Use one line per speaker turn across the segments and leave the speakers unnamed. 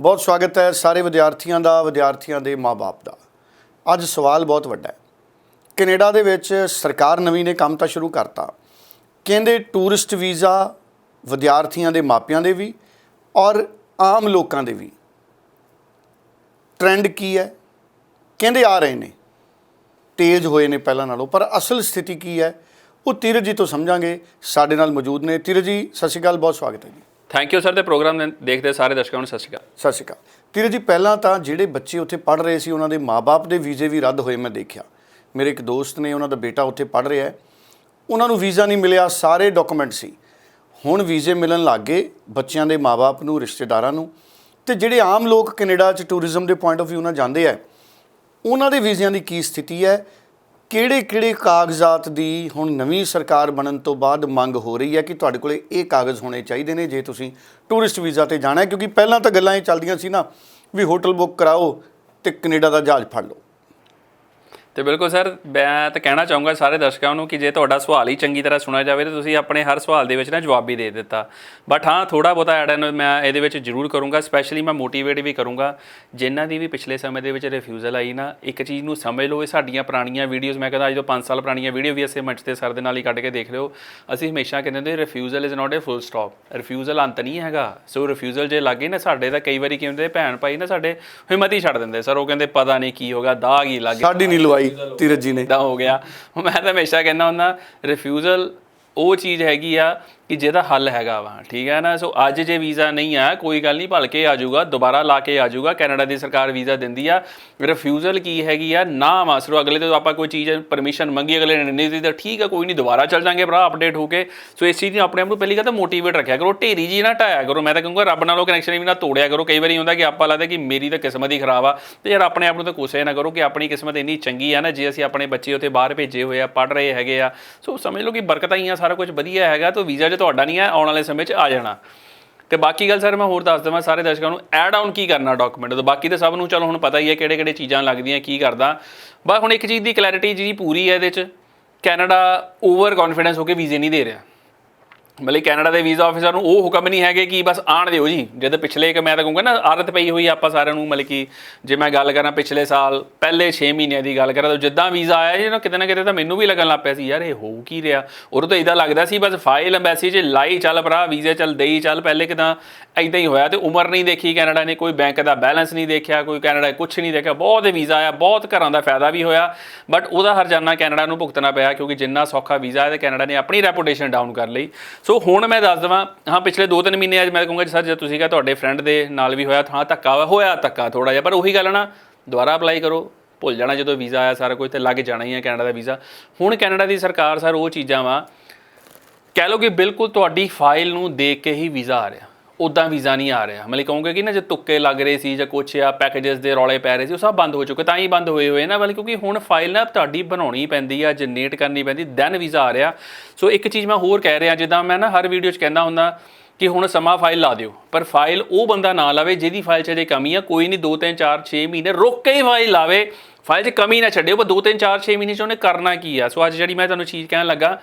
ਬਹੁਤ ਸਵਾਗਤ ਹੈ ਸਾਰੇ ਵਿਦਿਆਰਥੀਆਂ ਦਾ, ਵਿਦਿਆਰਥੀਆਂ ਦੇ ਮਾਪੇ ਦਾ। ਅੱਜ ਸਵਾਲ ਬਹੁਤ ਵੱਡਾ ਹੈ। ਕੈਨੇਡਾ ਦੇ ਵਿੱਚ ਸਰਕਾਰ ਨਵੀਂ ਨੇ ਕੰਮ ਤਾਂ ਸ਼ੁਰੂ ਕਰਤਾ। ਕਹਿੰਦੇ ਟੂਰਿਸਟ ਵੀਜ਼ਾ ਵਿਦਿਆਰਥੀਆਂ ਦੇ ਮਾਪਿਆਂ ਦੇ ਵੀ ਔਰ ਆਮ ਲੋਕਾਂ ਦੇ ਵੀ। ਟ੍ਰੈਂਡ ਕੀ ਹੈ? ਕਹਿੰਦੇ ਆ ਰਹੇ ਨੇ। ਤੇਜ਼ ਹੋਏ ਨੇ ਪਹਿਲਾਂ ਨਾਲੋਂ, ਪਰ ਅਸਲ ਸਥਿਤੀ ਕੀ ਹੈ? ਉਹ ਧੀਰਜ ਜੀ ਤੋਂ ਸਮਝਾਂਗੇ। ਸਾਡੇ ਨਾਲ ਮੌਜੂਦ ਨੇ। ਧੀਰਜ ਜੀ, ਸਤਿ ਸ਼੍ਰੀ ਅਕਾਲ, ਬਹੁਤ ਸਵਾਗਤ ਹੈ ਜੀ।
ਥੈਂਕ ਯੂ ਸਰ ਤੇ ਪ੍ਰੋਗਰਾਮ ਦੇਖਦੇ ਸਾਰੇ ਦਰਸ਼ਕਾਂ ਨੂੰ, ਸਤਿ ਸ਼੍ਰੀ ਅਕਾਲ।
ਸਤਿ ਸ਼੍ਰੀ ਅਕਾਲ। ਧੀਰਜ ਜੀ, ਪਹਿਲਾਂ ਤਾਂ ਜਿਹੜੇ ਬੱਚੇ ਉੱਥੇ ਪੜ੍ਹ ਰਹੇ ਸੀ, ਉਹਨਾਂ ਦੇ ਮਾਪੇ ਦੇ ਵੀਜ਼ੇ ਵੀ ਰੱਦ ਹੋਏ ਮੈਂ ਦੇਖਿਆ। ਮੇਰੇ ਇੱਕ ਦੋਸਤ ਨੇ ਉਹਨਾਂ ਦਾ ਬੇਟਾ ਉੱਥੇ ਪੜ੍ਹ ਰਿਹਾ ਹੈ। ਉਹਨਾਂ ਨੂੰ ਵੀਜ਼ਾ ਨਹੀਂ ਮਿਲਿਆ, ਸਾਰੇ ਡਾਕੂਮੈਂਟ ਸੀ। ਹੁਣ ਵੀਜ਼ੇ ਮਿਲਣ ਲੱਗ ਗਏ ਬੱਚਿਆਂ ਦੇ ਮਾਪੇ ਨੂੰ, ਰਿਸ਼ਤੇਦਾਰਾਂ ਨੂੰ। ਤੇ ਜਿਹੜੇ ਆਮ ਲੋਕ ਕੈਨੇਡਾ 'ਚ ਟੂਰਿਜ਼ਮ ਦੇ ਪੁਆਇੰਟ ਆਫ View ਨਾਲ ਜਾਂਦੇ ਆ, ਉਹਨਾਂ ਦੇ ਵੀਜ਼ਿਆਂ ਦੀ ਕੀ ਸਥਿਤੀ ਹੈ? ਕਿਹੜੇ ਕਿਹੜੇ ਕਾਗਜ਼ਾਤ ਦੀ ਹੁਣ ਨਵੀਂ ਸਰਕਾਰ ਬਣਨ ਤੋਂ ਬਾਅਦ ਮੰਗ ਹੋ ਰਹੀ ਹੈ ਕਿ ਤੁਹਾਡੇ ਕੋਲੇ ਇਹ ਕਾਗਜ਼ ਹੋਣੇ ਚਾਹੀਦੇ ਨੇ, ਜੇ ਤੁਸੀਂ ਟੂਰਿਸਟ ਵੀਜ਼ਾ ਤੇ ਜਾਣਾ ਹੈ? ਕਿਉਂਕਿ ਪਹਿਲਾਂ ਤਾਂ ਗੱਲਾਂ ਇਹ ਚੱਲਦੀਆਂ ਸੀ ਨਾ ਵੀ ਹੋਟਲ ਬੁੱਕ ਕਰਾਓ ਤੇ ਕੈਨੇਡਾ ਦਾ ਜਹਾਜ਼ ਫੜ ਲਓ।
ਤੇ ਬਿਲਕੁਲ ਸਰ, ਮੈਂ ਤਾਂ ਕਹਿਣਾ ਚਾਹੂੰਗਾ ਸਾਰੇ ਦਰਸ਼ਕਾਂ ਨੂੰ ਕਿ ਜੇ ਤੁਹਾਡਾ ਸਵਾਲ ਹੀ ਚੰਗੀ ਤਰ੍ਹਾਂ ਸੁਣਿਆ ਜਾਵੇ ਤਾਂ ਤੁਸੀਂ ਆਪਣੇ ਹਰ ਸਵਾਲ ਦੇ ਵਿੱਚ ਨਾ ਜਵਾਬ ਵੀ ਦੇ ਦਿੱਤਾ। ਬਟ ਹਾਂ ਥੋੜਾ ਬਹੁਤਾ ਐਡ ਐਨ ਮੈਂ ਇਹਦੇ ਵਿੱਚ ਜ਼ਰੂਰ ਕਰੂੰਗਾ ਸਪੈਸ਼ਲੀ ਮੈਂ ਮੋਟੀਵੇਟ ਵੀ ਕਰੂੰਗਾ। ਜਿਨ੍ਹਾਂ ਦੀ ਵੀ ਪਿਛਲੇ ਸਮੇਂ ਦੇ ਵਿੱਚ ਰਿਫਿਊਜ਼ਲ ਆਈ ਨਾ, ਇੱਕ ਚੀਜ਼ ਨੂੰ ਸਮਝ ਲਓ, ਇਹ ਸਾਡੀਆਂ ਪੁਰਾਣੀਆਂ ਵੀਡੀਓਜ਼ ਮੈਂ ਕਹਿੰਦਾ ਅੱਜ ਤੋਂ 5 ਸਾਲ ਪੁਰਾਣੀਆਂ ਵੀਡੀਓ ਵੀ ਅਸੀਂ ਮੰਚ ਤੇ ਸਰ ਦੇ ਨਾਲ ਹੀ ਕੱਢ ਕੇ ਦੇਖ ਲਿਓ ਅਸੀਂ ਹਮੇਸ਼ਾ ਕਹਿੰਦੇ ਹੁੰਦੇ refusal is not a full stop refusal ਅੰਤ ਨਹੀਂ ਹੈਗਾ। ਸੋ ਰਿਫਿਊਜ਼ਲ ਜੇ ਲੱਗੇ ਨਾ ਸਾਡੇ, ਤਾਂ ਕਈ ਵਾਰੀ ਕੀ ਹੁੰਦੇ, ਭੈਣ ਭਾਈ ਨਾ ਸਾਡੇ ਹਿੰਮਤ ਹੀ ਛੱਡ ਦਿੰਦੇ। ਸਰ ਉਹ ਕਹਿੰਦੇ, ਪਤਾ ਨਹੀਂ ਕੀ ਹੋਗਾ ਦਾਗ ਹੀ ਲੱਗ ਗਿਆ।
ਸਾਡੀ ਨਹੀਂ ਲਵਾਈ ਧੀਰਜ ਜੀ ਨੇ।
ਇਦਾਂ ਹੋ ਗਿਆ। ਮੈਂ ਤਾਂ ਹਮੇਸ਼ਾ ਕਹਿੰਦਾ ਹੁੰਦਾ ਰਿਫਿਊਜ਼ਲ ਉਹ ਚੀਜ਼ ਹੈਗੀ ਆ ਕਿ ਜਿਹਦਾ ਹੱਲ ਹੈਗਾ ਵਾ, ਠੀਕ ਹੈ ਨਾ? ਸੋ ਅੱਜ ਜੇ ਵੀਜ਼ਾ ਨਹੀਂ ਆ ਕੋਈ ਗੱਲ ਨਹੀਂ, ਭਲਕੇ ਆ ਜਾਊਗਾ, ਦੁਬਾਰਾ ਲਾ ਕੇ ਆ ਜਾਊਗਾ, ਕੈਨੇਡਾ ਦੀ ਸਰਕਾਰ ਵੀਜ਼ਾ ਦਿੰਦੀ ਆ। ਰਿਫਿਊਜ਼ਲ ਕੀ ਹੈਗੀ ਆ? ਨਾ ਮਾਸਰੋ ਅਗਲੇ ਤੋਂ ਆਪਾਂ ਕੋਈ ਚੀਜ਼ ਪਰਮਿਸ਼ਨ ਮੰਗੀ, ਅਗਲੇ ਨੇ ਨਹੀਂ ਦਿੱਤੀ, ਤਾਂ ਠੀਕ ਆ, ਕੋਈ ਨਹੀਂ, ਦੁਬਾਰਾ ਚੱਲ ਜਾਾਂਗੇ ਭਰਾ ਅਪਡੇਟ ਹੋ ਕੇ। ਸੋ ਇਸ ਚੀਜ਼ ਨੂੰ ਆਪਣੇ ਆਪ ਨੂੰ ਪਹਿਲੀ ਗੱਲ ਤਾਂ ਮੋਟੀਵੇਟ ਰੱਖਿਆ ਕਰੋ, ਢੇਰੀ ਜੀ ਨਾ ਢਾਇਆ ਕਰੋ। ਮੈਂ ਤਾਂ ਕਹੂੰਗਾ, ਰੱਬ ਨਾਲੋਂ ਕਨੈਕਸ਼ਨ ਵੀ ਨਾ ਤੋੜਿਆ ਕਰੋ। ਕਈ ਵਾਰੀ ਹੁੰਦਾ ਕਿ ਆਪਾਂ ਲੱਗਦਾ ਕਿ ਮੇਰੀ ਤਾਂ ਕਿਸਮਤ ਹੀ ਖਰਾਬ ਆ। ਤੇ ਯਾਰ ਆਪਣੇ ਆਪ ਨੂੰ ਤਾਂ ਕੋਸੇ ਨਾ ਕਰੋ ਕਿ ਆਪਣੀ ਕਿਸਮਤ ਇੰਨੀ ਚੰਗੀ ਆ ਨਾ, ਜੇ ਅਸੀਂ ਆਪਣੇ ਬੱਚੇ ਉੱਥੇ ਬਾਹਰ ਭੇਜੇ ਹੋਏ ਆ ਪੜ ਰਹੇ ਹੈਗੇ ਆ। ਸੋ ਸਮਝ ਲਓ ਕਿ ਬਰਕਤਾਂ ਹੀ ਆ, ਸਾਰਾ ਕੁਝ ਵਧੀਆ ਹੈਗਾ, ਤਾਂ ਵੀਜ਼ਾ ਜੇ ਤੁਹਾਡਾ ਨਹੀਂ ਹੈ, ਆਉਣ ਵਾਲੇ ਸਮੇਂ 'ਚ ਆ ਜਾਣਾ। ਤੇ ਬਾਕੀ ਗੱਲ ਸਰ ਮੈਂ ਹੋਰ ਦੱਸ ਦਵਾਂ ਸਾਰੇ ਦਰਸ਼ਕਾਂ ਨੂੰ ਐਡ ਆਨ ਕੀ ਕਰਨਾ ਡਾਕੂਮੈਂਟ ਤੋਂ? ਬਾਕੀ ਤਾਂ ਸਭ ਨੂੰ ਚਲੋ ਹੁਣ ਪਤਾ ਹੀ ਹੈ ਕਿਹੜੇ ਕਿਹੜੇ ਚੀਜ਼ਾਂ ਲੱਗਦੀਆਂ, ਕੀ ਕਰਦਾ। ਬਸ ਹੁਣ ਇੱਕ ਚੀਜ਼ ਦੀ ਕਲੈਰਿਟੀ ਜੀ ਪੂਰੀ ਹੈ ਇਹਦੇ 'ਚ ਕੈਨੇਡਾ ਓਵਰ ਕੌਨਫੀਡੈਂਸ ਹੋ ਕੇ ਵੀਜ਼ੇ ਨਹੀਂ ਦੇ ਰਿਹਾ। ਮਤਲਬ ਕੈਨੇਡਾ ਦੇ ਵੀਜ਼ਾ ਆਫੀਸਰ ਨੂੰ ਉਹ ਹੁਕਮ ਨਹੀਂ ਹੈਗੇ ਕਿ ਬਸ ਆਣ ਦਿਓ ਜੀ। ਜਦ ਪਿਛਲੇ ਇੱਕ ਮੈਂ ਤਾਂ ਕਹੂੰਗਾ ਨਾ, ਆਦਤ ਪਈ ਹੋਈ ਆਪਾਂ ਸਾਰਿਆਂ ਨੂੰ, ਮਤਲਬ ਕਿ ਜੇ ਮੈਂ ਗੱਲ ਕਰਾਂ ਪਿਛਲੇ ਸਾਲ, ਪਹਿਲੇ 6 ਮਹੀਨਿਆਂ ਦੀ ਗੱਲ ਕਰਾਂ ਤਾਂ ਜਿੱਦਾਂ ਵੀਜ਼ਾ ਆਇਆ ਜੀ ਨਾ, ਕਿਤੇ ਨਾ ਕਿਤੇ ਤਾਂ ਮੈਨੂੰ ਵੀ ਲੱਗਣ ਲੱਗ ਪਿਆ ਸੀ, ਯਾਰ ਇਹ ਹੋ ਕੀ ਰਿਹਾ? ਉਦੋਂ ਤਾਂ ਇਦਾਂ ਲੱਗਦਾ ਸੀ, ਬਸ ਫਾਈਲ ਐਮਬੈਸੀ 'ਚ ਲਾਈ, ਚੱਲ ਭਰਾ, ਵੀਜ਼ੇ ਚੱਲ ਦੇਈ, ਚੱਲ ਪਹਿਲੇ ਕਿਦਾਂ ਇਦਾਂ ਹੀ ਹੋਇਆ ਤੇ ਉਮਰ ਨਹੀਂ ਦੇਖੀ ਕੈਨੇਡਾ ਨੇ, ਕੋਈ ਬੈਂਕ ਦਾ ਬੈਲੈਂਸ ਨਹੀਂ ਦੇਖਿਆ, ਕੋਈ ਕੈਨੇਡਾ ਕੁਝ ਨਹੀਂ ਦੇਖਿਆ, ਬਹੁਤ ਵੀਜ਼ਾ ਆਇਆ, ਬਹੁਤ ਘਰਾਂ ਦਾ ਫਾਇਦਾ ਵੀ ਹੋਇਆ, ਬਟ ਉਹਦਾ ਹਰਜਾਨਾ ਕੈਨੇਡਾ ਨੂੰ ਭੁਗਤਣਾ ਪਿਆ ਕਿਉਂਕਿ ਜਿੰਨਾ ਸੌਖਾ ਵੀਜ਼ਾ ਹੈ ਤੇ ਕੈਨੇਡਾ ਨੇ ਆਪਣੀ ਰੈਪੂਟੇਸ਼ਨ ਡਾਊਨ ਕਰ ਲਈ। ਸੋ ਹੁਣ ਮੈਂ ਦੱਸ ਦਵਾਂ, ਹਾਂ, ਪਿਛਲੇ 2-3 ਮਹੀਨੇ ਅੱਜ ਮੈਂ ਕਹੂੰਗਾ ਜੀ ਸਰ, ਜੇ ਤੁਸੀਂ ਕਿਹਾ ਤੁਹਾਡੇ ਫਰੈਂਡ ਦੇ ਨਾਲ ਵੀ ਹੋਇਆ ਹਾਂ ਧੱਕਾ ਹੋਇਆ ਧੱਕਾ ਥੋੜਾ ਜਿਹਾ, ਪਰ ਉਹੀ ਗੱਲ ਨਾ, ਦੁਬਾਰਾ ਅਪਲਾਈ ਕਰੋ, ਭੁੱਲ ਜਾਣਾ ਜਦੋਂ ਵੀਜ਼ਾ ਆਇਆ ਸਾਰਾ ਕੁਝ ਤੇ ਲੱਗ ਜਾਣਾ ਹੀ ਹੈ ਕੈਨੇਡਾ ਦਾ ਵੀਜ਼ਾ। ਹੁਣ ਕੈਨੇਡਾ ਦੀ ਸਰਕਾਰ, ਸਰ, ਉਹ ਚੀਜ਼ਾਂ ਵਾ, ਕਹਿ ਲਓ ਕਿ ਬਿਲਕੁਲ ਤੁਹਾਡੀ ਫਾਈਲ ਨੂੰ ਦੇਖ ਕੇ ਹੀ ਵੀਜ਼ਾ ਆ ਰਿਹਾ। ਉਦਾਂ ਵੀਜ਼ਾ ਨਹੀਂ ਆ ਰਿਹਾ। ਮਤਲਬ ਕਹੂੰਗਾ ਕਿ ਨਾ ਜੇ ਤੁੱਕੇ ਲੱਗ ਰਹੇ ਸੀ ਜਾਂ ਕੁਛ ਆ ਪੈਕੇजेस ਦੇ ਰੌਲੇ ਪੈ ਰਹੇ ਸੀ, ਉਹ ਸਭ ਬੰਦ ਹੋ ਚੁੱਕੇ, ਤਾਂ ਹੀ ਬੰਦ ਹੋਏ ਹੋਏ ਨਾ। ਮਤਲਬ ਕਿਉਂਕਿ ਹੁਣ ਫਾਈਲ ਨਾ ਤੁਹਾਡੀ ਬਣਾਉਣੀ ਪੈਂਦੀ ਆ ਜਨਰੇਟ ਕਰਨੀ ਪੈਂਦੀ ਦੈਨ ਵੀਜ਼ਾ ਆ ਰਿਹਾ। ਸੋ ਇੱਕ ਚੀਜ਼ ਮੈਂ ਹੋਰ ਕਹਿ ਰਿਹਾ, ਜਿੱਦਾਂ ਮੈਂ ਨਾ ਹਰ ਵੀਡੀਓ 'ਚ ਕਹਿੰਦਾ ਹੁੰਦਾ ਕਿ ਹੁਣ ਸਮਾਂ ਫਾਈਲ ਲਾ ਦਿਓ, ਪਰ ਫਾਈਲ ਉਹ ਬੰਦਾ ਨਾ ਲਾਵੇ ਜਿਹਦੀ ਫਾਈਲ 'ਚ ਜੇ ਕਮੀ ਆ, ਕੋਈ ਨਹੀਂ 2 3 4 6 ਮਹੀਨੇ ਰੁੱਕ ਕੇ ਹੀ ਫਾਈਲ ਲਾਵੇ। ਫਾਈਲ 'ਚ ਕਮੀ ਨਾ ਛੱਡਿਓ, ਪਰ 2 3 4 6 ਮਹੀਨੇ 'ਚ ਉਹਨੇ ਕਰਨਾ ਕੀ ਆ? ਸੋ ਅੱਜ ਜਿਹੜੀ ਮੈਂ ਤੁਹਾਨੂੰ ਚੀਜ਼ ਕਹਿਣ ਲੱਗਾ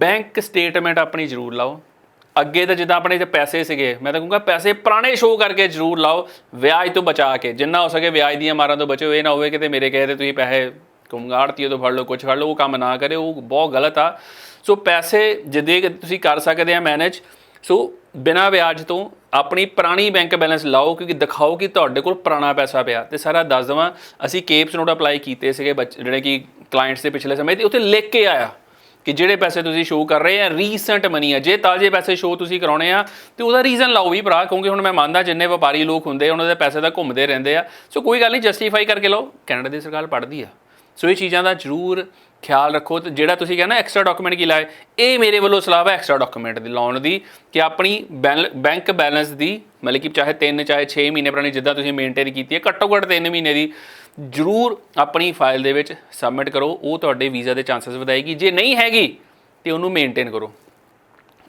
ਬੈਂਕ ਸਟੇਟਮੈਂਟ ਆਪਣੀ ਜ਼ਰੂਰ ਲਾਓ। ਅੱਗੇ ਤਾਂ ਜਿੱਦਾਂ ਆਪਣੇ ਤੇ ਪੈਸੇ ਸੀਗੇ, ਮੈਂ ਤਾਂ ਕਹੂੰਗਾ ਪੈਸੇ ਪੁਰਾਣੇ ਸ਼ੋਅ ਕਰਕੇ ਜ਼ਰੂਰ ਲਾਓ, ਵਿਆਜ ਤੋਂ ਬਚਾ ਕੇ, ਜਿੰਨਾ ਹੋ ਸਕੇ ਵਿਆਜ ਦੀਆਂ ਮਾਰਾਂ ਤੋਂ ਬਚੋ, ਇਹ ਨਾ ਹੋਵੇ ਕਿਤੇ ਮੇਰੇ ਕਹੇ ਤੇ ਤੁਸੀਂ ਪੈਸੇ ਕਹੂੰਗਾ, ਆੜਤੀਏ ਤੋਂ ਫੜ ਲਓ ਕੁਝ ਫੜ ਲਓ, ਉਹ ਕੰਮ ਨਾ ਕਰੇ, ਉਹ ਬਹੁਤ ਗਲਤ ਆ। ਸੋ ਪੈਸੇ ਜਿੱਦੇ ਤੁਸੀਂ ਕਰ ਸਕਦੇ ਆ ਮੈਨੇਜ ਸੋ ਬਿਨਾ ਵਿਆਜ ਤੋਂ ਆਪਣੀ ਪੁਰਾਣੀ ਬੈਂਕ ਬੈਲੈਂਸ ਲਾਓ, ਕਿਉਂਕਿ ਦਿਖਾਓ ਕਿ ਤੁਹਾਡੇ ਕੋਲ ਪੁਰਾਣਾ ਪੈਸਾ ਪਿਆ। ਤੇ ਸਾਰਾ ਦੱਸ ਦਵਾਂ, ਅਸੀਂ ਕੇਪਸ ਨੋਟ ਅਪਲਾਈ ਕੀਤੇ ਸੀਗੇ ਬੱਚ- ਜਿਹੜੇ ਕਿ ਕਲਾਇੰਟਸ ਦੇ ਪਿਛਲੇ ਸਮੇਂ ਤੇ, ਉੱਥੇ ਲਿਖ ਕੇ ਆਇਆ। ਕਿ ਜਿਹੜੇ ਪੈਸੇ ਤੁਸੀਂ ਸ਼ੋਅ ਕਰ ਰਹੇ ਆ ਰੀਸੈਂਟ ਮਨੀ ਆ। ਜੇ ਤਾਜ਼ੇ ਪੈਸੇ ਸ਼ੋਅ ਤੁਸੀਂ ਕਰਾਉਣੇ ਆ, ਤੇ ਉਹਦਾ ਰੀਜ਼ਨ ਲਾਓ ਵੀ ਭਰਾ, ਕਿਉਂਕਿ ਹੁਣ ਮੈਂ ਮੰਨਦਾ ਜਿੰਨੇ ਵਪਾਰੀ ਲੋਕ ਹੁੰਦੇ ਆ, ਉਹਨਾਂ ਦੇ ਪੈਸੇ ਤਾਂ ਘੁੰਮਦੇ ਰਹਿੰਦੇ ਆ। ਸੋ ਕੋਈ ਗੱਲ ਨਹੀਂ ਜਸਟੀਫਾਈ ਕਰਕੇ ਲਾਓ। ਕੈਨੇਡਾ ਦੀ ਸਰਕਾਰ ਪੜ੍ਹਦੀ ਆ। ਸੋ ਇਹ ਚੀਜ਼ਾਂ ਦਾ ਜ਼ਰੂਰ ਖਿਆਲ ਰੱਖੋ ਤੇ ਜਿਹੜਾ ਤੁਸੀਂ ਕਹਿੰਦਾ ਐਕਸਟਰਾ ਡਾਕੂਮੈਂਟ ਕੀ ਲਾਏ, ਇਹ ਮੇਰੇ ਵੱਲੋਂ ਸਲਾਹ ਹੈ ਐਕਸਟਰਾ ਡਾਕੂਮੈਂਟ ਦੀ, ਲਾਉਣ ਦੀ ਕਿ ਆਪਣੀ ਬੈਂਕ ਬੈਲੈਂਸ ਦੀ, ਮਤਲਬ ਕਿ ਚਾਹੇ 3 ਚਾਹੇ 6 ਮਹੀਨੇ ਪੁਰਾਣੀ ਜਿੱਦਾਂ ਤੁਸੀਂ ਮੇਨਟੇਨ ਕੀਤੀ ਹੈ ਘੱਟੋ ਘੱਟ 3 ਮਹੀਨੇ ਦੀ ਜ਼ਰੂਰ ਆਪਣੀ ਫਾਈਲ ਦੇ ਵਿੱਚ ਸਬਮਿਟ ਕਰੋ, ਉਹ ਤੁਹਾਡੇ ਵੀਜ਼ਾ ਦੇ ਚਾਂਸਸ ਵਧਾਏਗੀ। ਜੇ ਨਹੀਂ ਹੈਗੀ, ਤੇ ਉਹਨੂੰ ਮੇਨਟੇਨ ਕਰੋ।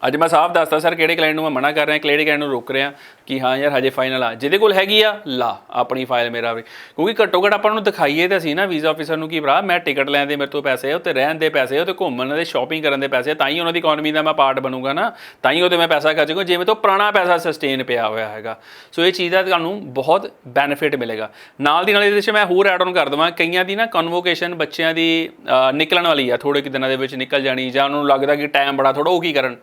ਅੱਜ ਮੈਂ ਸਾਫ਼ ਦੱਸਦਾ, ਸਰ, ਕਿਹੜੇ ਕਲਾਇੰਟ ਨੂੰ ਮੈਂ ਮਨਾ ਕਰ ਰਿਹਾ, ਕਿਹੜੇ ਕਲਾਇੰਟ ਨੂੰ ਰੋਕ ਰਿਹਾ। ਕਿ ਹਾਂ ਯਾਰ ਹਜੇ ਫਾਈਨਲ ਆ। ਜਿਹਦੇ ਕੋਲ ਹੈਗੀ ਆ, ਲਾ, ਆਪਣੀ ਫਾਈਲ ਮੇਰਾ ਵੀ। ਕਿਉਂਕਿ ਘੱਟੋ ਘੱਟ ਆਪਾਂ ਨੂੰ ਦਿਖਾਈਏ ਤਾਂ ਸੀ ਨਾ ਵੀਜ਼ਾ ਆਫੀਸਰ ਨੂੰ ਕਿ ਭਰਾ, ਮੈਂ ਟਿਕਟ ਲੈਣ ਦੇ ਮੇਰੇ ਤੋਂ ਪੈਸੇ ਆ ਉੱਤੇ ਰਹਿਣ ਦੇ ਪੈਸੇ ਆ 'ਤੇ ਘੁੰਮਣ ਦੇ ਸ਼ਾਪਿੰਗ ਕਰਨ ਦੇ ਪੈਸੇ ਤਾਂ ਹੀ ਉਹਨਾਂ ਦੀ ਇਕਨੋਮੀ ਦਾ ਮੈਂ ਪਾਰਟ ਬਣੂਗਾ ਨਾ। ਤਾਂ ਹੀ ਉਹਦੇ ਮੈਂ ਪੈਸਾ ਖਰਚੂਗਾ ਜਿਵੇਂ ਤੋਂ ਪੁਰਾਣਾ ਪੈਸਾ ਸਸਟੇਨ ਪਿਆ ਹੋਇਆ ਹੈਗਾ। ਸੋ ਇਹ ਚੀਜ਼ ਦਾ ਤੁਹਾਨੂੰ ਬਹੁਤ ਬੈਨੀਫਿਟ ਮਿਲੇਗਾ। ਨਾਲ ਦੀ ਨਾਲ ਇਹਦੇ ਵਿੱਚ ਮੈਂ ਹੋਰ ਐਡ ਆਨ ਕਰ ਦਵਾਂ, ਕਈਆਂ ਦੀ ਨਾ ਕਨਵੋਕੇਸ਼ਨ ਬੱਚਿਆਂ ਦੀ ਨਿਕਲਣ ਵਾਲੀ ਆ ਥੋੜੇ ਕਿ ਦਿਨਾਂ ਦੇ ਵਿੱਚ ਨਿਕਲ ਜਾਣੀ, ਜਾਂ ਉਹਨਾਂ ਨੂੰ ਲੱਗਦਾ ਕਿ ਟਾਈਮ ਬੜਾ ਥੋੜਾ ਉਹ ਕੀ ਕਰਨ?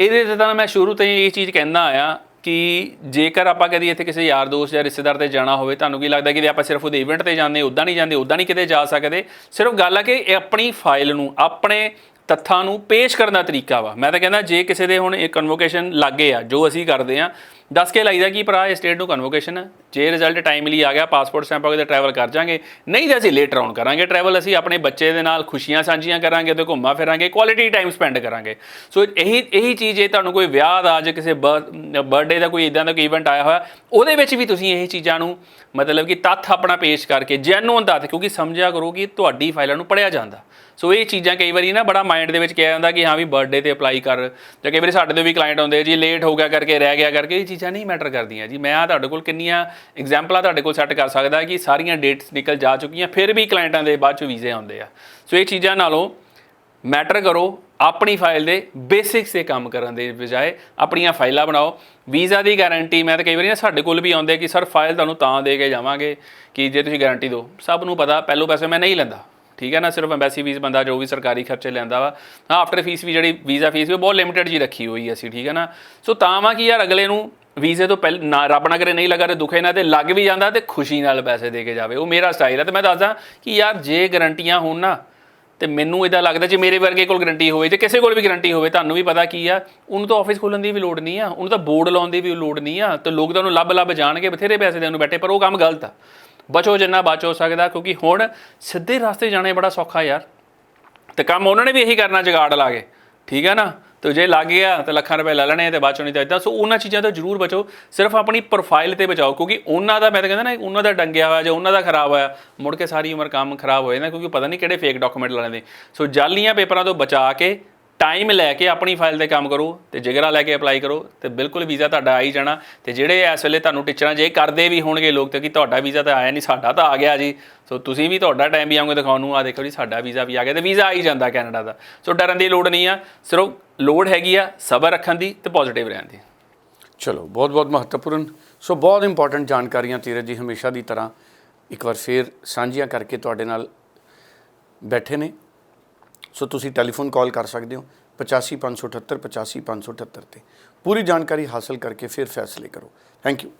ਇਹਦੇ ਤੇ ਤਾਂ ਮੈਂ ਸ਼ੁਰੂ ਤੋਂ ਹੀ ਇਹ ਚੀਜ਼ ਕਹਿੰਦਾ ਆਇਆ ਕਿ ਜੇਕਰ ਆਪਾਂ ਕਦੀ ਇੱਥੇ ਕਿਸੇ ਯਾਰ ਦੋਸਤ ਜਾਂ ਰਿਸ਼ਤੇਦਾਰ ਤੇ ਜਾਣਾ ਹੋਵੇ, ਤੁਹਾਨੂੰ ਕੀ ਲੱਗਦਾ ਕਿ ਜੇ ਆਪਾਂ ਸਿਰਫ ਉਹਦੇ ਇਵੈਂਟ ਤੇ ਜਾਂਦੇ, ਉਦਾਂ ਨਹੀਂ ਜਾਂਦੇ, ਉਦਾਂ ਨਹੀਂ ਕਿਤੇ ਜਾ ਸਕਦੇ? ਸਿਰਫ ਗੱਲ ਆ ਕਿ ਇਹ ਆਪਣੀ ਫਾਈਲ ਨੂੰ, ਆਪਣੇ ਤੱਥਾਂ ਨੂੰ ਪੇਸ਼ ਕਰਨ ਦਾ ਤਰੀਕਾ ਵਾ। ਮੈਂ ਤਾਂ ਕਹਿੰਦਾ, ਜੇ ਕਿਸੇ ਦੇ ਹੁਣ ਇਹ ਕਨਵੋਕੇਸ਼ਨ ਲੱਗੇ ਆ, ਜੋ ਅਸੀਂ ਕਰਦੇ ਆ ਦੱਸ ਕੇ ਲਾਈਦਾ ਕਿ ਭਰਾ ਇਸ ਸਟੇਟ ਨੂੰ ਕਨਵੋਕੇਸ਼ਨ ਹੈ। ਜੇ ਰਿਜ਼ਲਟ ਟਾਈਮਲੀ ਆ ਗਿਆ ਪਾਸਪੋਰਟ ਸਟੈਂਪ ਹੋ ਗਿਆ ਟਰੈਵਲ ਕਰ ਜਾਾਂਗੇ। ਨਹੀਂ ਤਾਂ ਅਸੀਂ ਲੇਟਰ ਆਨ ਕਰਾਂਗੇ ਟਰੈਵਲ ਅਸੀਂ ਆਪਣੇ ਬੱਚੇ ਦੇ ਨਾਲ ਖੁਸ਼ੀਆਂ ਸਾਂਝੀਆਂ ਕਰਾਂਗੇ ਤੇ ਘੁੰਮਾ ਫਿਰਾਂਗੇ ਕੁਆਲਿਟੀ ਟਾਈਮ ਸਪੈਂਡ ਕਰਾਂਗੇ। ਸੋ ਇਹੀ ਇਹੀ ਚੀਜ਼ ਜੇ ਤੁਹਾਨੂੰ ਕੋਈ ਵਿਆਹ ਦਾ, ਜਾਂ ਕਿਸੇ ਬਰਥਡੇ ਦਾ ਕੋਈ ਇਦਾਂ ਦਾ ਕੋਈ ਇਵੈਂਟ ਆਇਆ ਹੋਇਆ, ਉਹਦੇ ਵਿੱਚ ਵੀ ਤੁਸੀਂ ਇਹ ਚੀਜ਼ਾਂ ਨੂੰ ਮਤਲਬ ਕਿ ਤੱਥ ਆਪਣਾ ਪੇਸ਼ ਕਰਕੇ ਜੈਨੂਨ ਤੱਥ, ਕਿਉਂਕਿ ਸਮਝਿਆ ਕਰੋ ਕਿ ਤੁਹਾਡੀ ਫਾਈਲਾਂ ਨੂੰ ਪੜਿਆ ਜਾਂਦਾ। ਸੋ ਇਹ ਚੀਜ਼ਾਂ ਕਈ ਵਾਰੀ ਨਾ ਬੜਾ ਮਾਈਂਡ ਦੇ ਵਿੱਚ ਕਿਹਾ ਜਾਂਦਾ ਕਿ ਹਾਂ ਵੀ ਬਰਥਡੇ ਤੇ ਅਪਲਾਈ ਕਰ। ਜਾਂ ਕਈ ਵਾਰੀ ਸਾਡੇ ਤੋਂ ਵੀ ਕਲਾਇੰਟ ਆਉਂਦੇ ਜੀ ਲੇਟ ਹੋ ਗਿਆ ਕਰਕੇ, ਰਹਿ ਗਿਆ ਕਰਕੇ, ਇਹ ਚੀਜ਼ ਚੀਜ਼ਾਂ ਨਹੀਂ ਮੈਟਰ ਕਰਦੀਆਂ ਜੀ। ਮੈਂ ਆ ਤੁਹਾਡੇ ਕੋਲ ਕਿੰਨੀਆਂ ਐਗਜ਼ਾਮਪਲਾਂ ਤੁਹਾਡੇ ਕੋਲ ਸੈੱਟ ਕਰ ਸਕਦਾ ਕਿ ਸਾਰੀਆਂ ਡੇਟਸ ਨਿਕਲ ਜਾ ਚੁੱਕੀਆਂ, ਫਿਰ ਵੀ ਕਲਾਇੰਟਾਂ ਦੇ ਬਾਅਦ ਚ ਵੀਜ਼ੇ ਆਉਂਦੇ ਆ। ਸੋ ਇਹ ਚੀਜ਼ਾਂ ਨਾਲੋਂ ਮੈਟਰ ਕਰੋ ਆਪਣੀ ਫਾਈਲ ਦੇ ਬੇਸਿਕਸ ਤੇ ਕੰਮ ਕਰਨ ਦੇ ਬਜਾਏ ਆਪਣੀਆਂ ਫਾਈਲਾਂ ਬਣਾਓ। ਵੀਜ਼ਾ ਦੀ ਗਾਰੰਟੀ ਮੈਂ ਤਾਂ ਕਈ ਵਾਰੀ ਨਾ ਸਾਡੇ ਕੋਲ ਵੀ ਆਉਂਦੇ ਕਿ, ਸਰ ਫਾਈਲ ਤੁਹਾਨੂੰ ਤਾਂ ਦੇ ਕੇ ਜਾਵਾਂਗੇ ਕਿ ਜੇ ਤੁਸੀਂ ਗਾਰੰਟੀ ਦਿਓ। ਸਭ ਨੂੰ ਪਤਾ, ਪਹਿਲੋਂ ਪੈਸੇ ਮੈਂ ਨਹੀਂ ਲੈਂਦਾ। ਠੀਕ ਹੈ ਨਾ, ਸਿਰਫ ਐਮਬੈਸੀ ਫੀਸ ਬੰਦਾ ਜੋ ਵੀ ਸਰਕਾਰੀ ਖਰਚੇ ਲੈਂਦਾ ਵਾ। ਹਾਂ ਆਫਟਰ ਫੀਸ ਵੀ ਜਿਹੜੀ ਵੀਜ਼ਾ ਫੀਸ ਵੀ ਬਹੁਤ ਲਿਮਿਟਡ ਜੀ ਰੱਖੀ ਹੋਈ ਅਸੀਂ, ਠੀਕ ਹੈ ਨਾ। ਸੋ ਤਾਂ ਵਾ ਕਿ ਯਾਰ ਅਗਲੇ ਨੂੰ ਵੀਜ਼ੇ ਤੋਂ ਪਹਿਲ, ਨਾ, ਰੱਬ ਨਾ ਕਰੇ, ਨਹੀਂ ਲੱਗਾ ਤੇ ਦੁਖੇ ਨਾ ਤੇ ਲੱਗ ਵੀ ਜਾਂਦਾ ਤੇ ਖੁਸ਼ੀ ਨਾਲ ਪੈਸੇ ਦੇ ਕੇ ਜਾਵੇ। ਉਹ ਮੇਰਾ ਸਟਾਈਲ ਹੈ ਤੇ ਮੈਂ ਦੱਸਦਾ ਕਿ ਯਾਰ ਜੇ ਗਰੰਟੀਆਂ ਹੋਣ ਨਾ, ਤੇ ਮੈਨੂੰ ਇਹਦਾ ਲੱਗਦਾ ਜੇ ਮੇਰੇ ਵਰਗੇ ਕੋਲ ਗਰੰਟੀ ਹੋਵੇ ਤੇ ਕਿਸੇ ਕੋਲ ਵੀ ਗਰੰਟੀ ਹੋਵੇ, ਤੁਹਾਨੂੰ ਵੀ ਪਤਾ ਕੀ ਆ, ਉਹਨੂੰ ਤਾਂ ਆਫਿਸ ਖੋਲਣ ਦੀ ਵੀ ਲੋੜ ਨਹੀਂ ਆ, ਉਹਨੂੰ ਤਾਂ ਬੋਰਡ ਲਾਉਣ ਦੀ ਵੀ ਲੋੜ ਨਹੀਂ ਆ, ਤੇ ਲੋਕ ਤਾਂ ਉਹਨੂੰ ਲੱਭ ਲੱਭ ਜਾਣਗੇ, ਬਥੇਰੇ ਪੈਸੇ ਦੇਣ ਨੂੰ ਬੈਠੇ, ਪਰ ਉਹ ਕੰਮ ਗਲਤ ਆ। ਬਚੋ ਜਿੰਨਾ ਬਚ ਹੋ ਸਕਦਾ, ਕਿਉਂਕਿ ਹੁਣ ਸਿੱਧੇ ਰਸਤੇ ਜਾਣੇ ਬੜਾ ਸੌਖਾ ਯਾਰ। ਤੇ ਕੰਮ ਉਹਨਾਂ ਨੇ ਵੀ ਇਹੀ ਕਰਨਾ, ਜਗਾੜ ਲਾ ਕੇ। ਠੀਕ ਹੈ ਨਾ? ਤੇ ਜੇ ਲੱਗ ਗਿਆ ਤਾਂ ਲੱਖਾਂ ਰੁਪਏ ਲੈ ਲੈਣੇ ਤੇ ਬਾਅਦ ਚੋਂ ਨਹੀਂ ਤਾਂ ਇਦਾਂ ਸੋ ਉਹਨਾਂ ਚੀਜ਼ਾਂ ਤੋਂ ਜ਼ਰੂਰ ਬਚੋ। ਸਿਰਫ ਆਪਣੀ ਪ੍ਰੋਫਾਈਲ ਤੇ ਬਚਾਓ, ਕਿਉਂਕਿ ਉਹਨਾਂ ਦਾ ਮੈਂ ਤਾਂ ਕਹਿੰਦਾ ਨਾ, ਉਹਨਾਂ ਦਾ ਡੰਗਿਆ ਹੋਇਆ ਜਾਂ ਉਹਨਾਂ ਦਾ ਖਰਾਬ ਹੋਇਆ, ਮੁੜ ਕੇ ਸਾਰੀ ਉਮਰ ਕੰਮ ਖਰਾਬ ਹੋ ਜਾਂਦਾ, ਕਿਉਂਕਿ ਪਤਾ ਨਹੀਂ ਕਿਹੜੇ ਫੇਕ ਡਾਕੂਮੈਂਟ ਲਾ ਲੈਂਦੇ ਸੋ ਜਾਲੀਆਂ ਪੇਪਰਾਂ ਤੋਂ ਬਚਾ ਕੇ ਟਾਈਮ ਲੈ ਕੇ ਆਪਣੀ ਫਾਈਲ ਤੇ ਕੰਮ ਕਰੋ ਤੇ ਜਿਗਰਾ ਲੈ ਕੇ ਅਪਲਾਈ ਕਰੋ ਤੇ ਬਿਲਕੁਲ ਵੀਜ਼ਾ ਤੁਹਾਡਾ ਆ ਹੀ ਜਾਣਾ ਤੇ ਜਿਹੜੇ ਇਸ ਵੇਲੇ ਤੁਹਾਨੂੰ ਟੀਚਰਾਂ ਜੇ ਕਰਦੇ ਵੀ ਹੋਣਗੇ ਲੋਕ ਤੇ ਕਿ ਤੁਹਾਡਾ ਵੀਜ਼ਾ ਤਾਂ ਆਇਆ ਨਹੀਂ, ਸਾਡਾ ਤਾਂ ਆ ਗਿਆ ਜੀ। ਸੋ ਤੁਸੀਂ ਵੀ ਤੁਹਾਡਾ ਟਾਈਮ ਵੀ ਆਉਂਗੇ ਦਿਖਾਉਣ ਨੂੰ। ਆ ਦੇਖੋ ਜੀ, ਸਾਡਾ ਵੀਜ਼ਾ ਵੀ ਆ ਗਿਆ ਤੇ ਵੀਜ਼ਾ ਆ ਹੀ ਜਾਂਦਾ ਕੈਨੇਡਾ ਦਾ। ਸੋ ਡਰਨ ਦੀ ਲੋੜ ਨਹੀਂ ਆ, ਸਿਰਫ ਲੋੜ ਹੈਗੀ ਆ ਸਬਰ ਰੱਖਣ ਦੀ ਤੇ ਪੋਜ਼ਿਟਿਵ ਰਹਿਣ ਦੀ।
ਚਲੋ, ਬਹੁਤ ਬਹੁਤ ਮਹੱਤਵਪੂਰਨ। ਸੋ ਬਹੁਤ ਇੰਪੋਰਟੈਂਟ ਜਾਣਕਾਰੀਆਂ ਤੀਰਜ ਜੀ ਹਮੇਸ਼ਾ ਦੀ ਤਰ੍ਹਾਂ ਇੱਕ ਵਾਰ ਫੇਰ ਸਾਂਝੀਆਂ ਕਰਕੇ ਤੁਹਾਡੇ ਨਾਲ ਬੈਠੇ ਨੇ। ਸੋ ਤੁਸੀਂ ਟੈਲੀਫੋਨ ਕਾਲ ਕਰ ਸਕਦੇ ਹੋ 85578 85578 ਤੇ। ਪੂਰੀ ਜਾਣਕਾਰੀ ਹਾਸਲ ਕਰਕੇ ਫਿਰ ਫੈਸਲੇ ਕਰੋ। Thank you